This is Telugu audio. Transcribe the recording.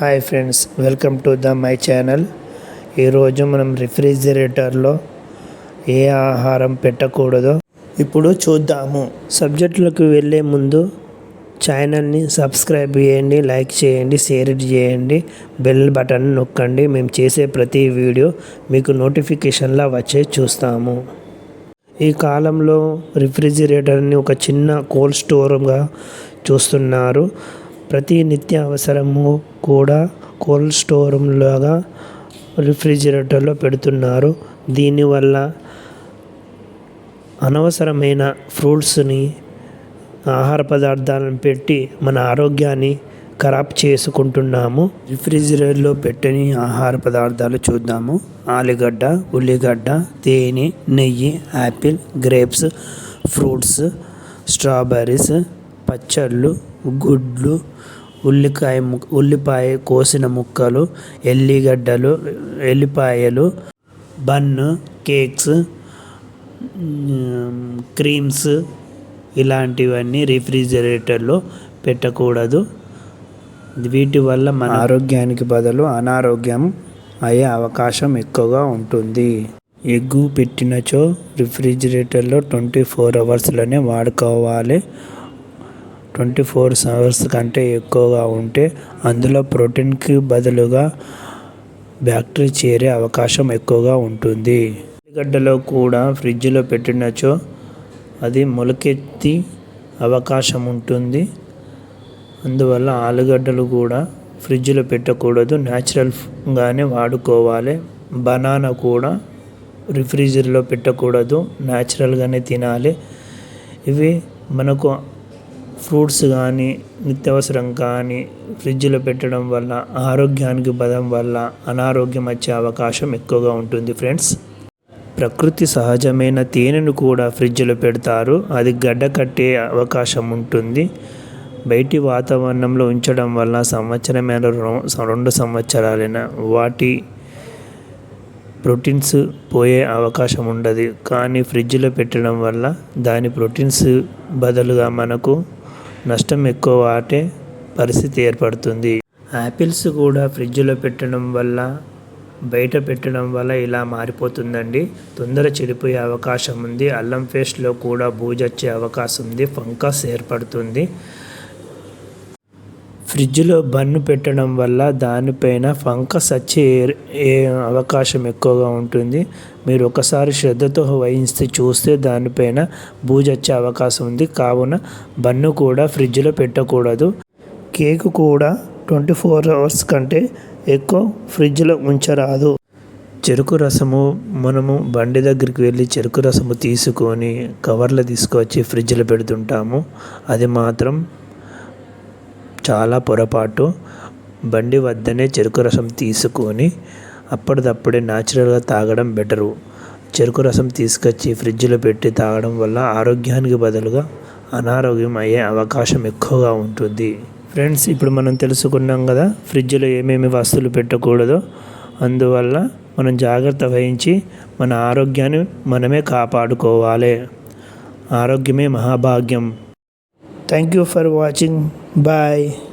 Hi friends welcome to the my channel. ఈరోజు మనం రిఫ్రిజిరేటర్లో ఏ ఆహారం పెట్టకూడదో ఇప్పుడు చూద్దాము. సబ్జెక్టులకు వెళ్ళే ముందు ఛానల్ని సబ్స్క్రైబ్ చేయండి లైక్ చేయండి షేర్ చేయండి బెల్ బటన్ నొక్కండి. మేము చేసే ప్రతి వీడియో మీకు నోటిఫికేషన్లా వచ్చే చూస్తాము. ఈ కాలంలో రిఫ్రిజిరేటర్ని ఒక చిన్న కోల్డ్ స్టోర్గా చూస్తున్నారు. ప్రతి నిత్య అవసరము కూడా కోల్డ్ స్టోర్లాగా రిఫ్రిజిరేటర్లో పెడుతున్నారు. దీనివల్ల అనవసరమైన ఫ్రూట్స్ని ఆహార పదార్థాలను పెట్టి మన ఆరోగ్యాన్ని ఖరాబ్ చేసుకుంటున్నాము. రిఫ్రిజిరేటర్లో పెట్టని ఆహార పదార్థాలు చూద్దాము. ఆలుగడ్డ ఉల్లిగడ్డ తేనె నెయ్యి యాపిల్ గ్రేప్స్ ఫ్రూట్స్ స్ట్రాబెర్రీస్ పచ్చళ్ళు గుడ్లు ఉల్లికాయ ఉల్లిపాయ కోసిన ముక్కలు ఎల్లిగడ్డలు ఎల్లిపాయలు బన్ కేక్స్ క్రీమ్స్ ఇలాంటివన్నీ రిఫ్రిజిరేటర్లో పెట్టకూడదు. వీటి వల్ల మన ఆరోగ్యానికి బదులు అనారోగ్యం అయ్యే అవకాశం ఎక్కువగా ఉంటుంది. ఎగ్గు పెట్టినచో రిఫ్రిజిరేటర్లో ట్వంటీ ఫోర్ అవర్స్లోనే వాడుకోవాలి. ట్వంటీ ఫోర్ అవర్స్ కంటే ఎక్కువగా ఉంటే అందులో ప్రోటీన్కి బదులుగా బ్యాక్టీరియా చేరే అవకాశం ఎక్కువగా ఉంటుంది. ఉల్లిగడ్డలో కూడా ఫ్రిడ్జ్లో పెట్టినచో అది మొలకెత్తి అవకాశం ఉంటుంది. అందువల్ల ఆలుగడ్డలు కూడా ఫ్రిడ్జ్లో పెట్టకూడదు. న్యాచురల్గానే వాడుకోవాలి. బనానా కూడా రిఫ్రిజర్లో పెట్టకూడదు. న్యాచురల్గానే తినాలి. ఇవి మనకు ఫ్రూట్స్ కానీ నిత్యావసరం కానీ ఫ్రిడ్జ్లో పెట్టడం వల్ల ఆరోగ్యానికి బలం వల్ల అనారోగ్యం వచ్చే అవకాశం ఎక్కువగా ఉంటుంది ఫ్రెండ్స్. ప్రకృతి సహజమైన తేనెను కూడా ఫ్రిడ్జ్లో పెడతారు. అది గడ్డ కట్టే అవకాశం ఉంటుంది. బయటి వాతావరణంలో ఉంచడం వల్ల సంవత్సరమైన రెండు సంవత్సరాలైన వాటి ప్రోటీన్స్ పోయే అవకాశం ఉండదు. కానీ ఫ్రిడ్జ్లో పెట్టడం వల్ల దాని ప్రోటీన్స్ బదులుగా మనకు నష్టం ఎక్కువ వాటే పరిస్థితి ఏర్పడుతుంది. యాపిల్స్ కూడా ఫ్రిడ్జ్లో పెట్టడం వల్ల బయట పెట్టడం వల్ల ఇలా మారిపోతుందండి. తొందర చెడిపోయే అవకాశం ఉంది. అల్లం పేస్ట్లో కూడా బూజొచ్చే అవకాశం ఉంది. ఫంకస్ ఏర్పడుతుంది. ఫ్రిడ్జ్లో బన్ను పెట్టడం వల్ల దానిపైన ఫంకస్ వచ్చే అవకాశం ఎక్కువగా ఉంటుంది. మీరు ఒకసారి శ్రద్ధతో వహిస్తే చూస్తే దానిపైన బూజు వచ్చే అవకాశం ఉంది. కావున బన్ను కూడా ఫ్రిడ్జ్లో పెట్టకూడదు. కేక్ కూడా ట్వంటీ ఫోర్ అవర్స్ కంటే ఎక్కువ ఫ్రిడ్జ్లో ఉంచరాదు. చెరుకు రసము మనము బండి దగ్గరికి వెళ్ళి చెరుకు రసము తీసుకొని కవర్లో తీసుకొచ్చి ఫ్రిడ్జ్లో పెడుతుంటాము. అది మాత్రం చాలా పొరపాటు. బండి వద్దనే చెరుకు రసం తీసుకొని అప్పటిదప్పుడే న్యాచురల్గా తాగడం బెటరు. చెరుకు రసం తీసుకొచ్చి ఫ్రిడ్జ్లో పెట్టి తాగడం వల్ల ఆరోగ్యానికి బదులుగా అనారోగ్యం అయ్యే అవకాశం ఎక్కువగా ఉంటుంది. ఫ్రెండ్స్ ఇప్పుడు మనం తెలుసుకున్నాం కదా ఫ్రిడ్జ్లో ఏమేమి వస్తువులు పెట్టకూడదో. అందువల్ల మనం జాగ్రత్త వహించి మన ఆరోగ్యాన్ని మనమే కాపాడుకోవాలి. ఆరోగ్యమే మహాభాగ్యం. Thank you for watching. Bye.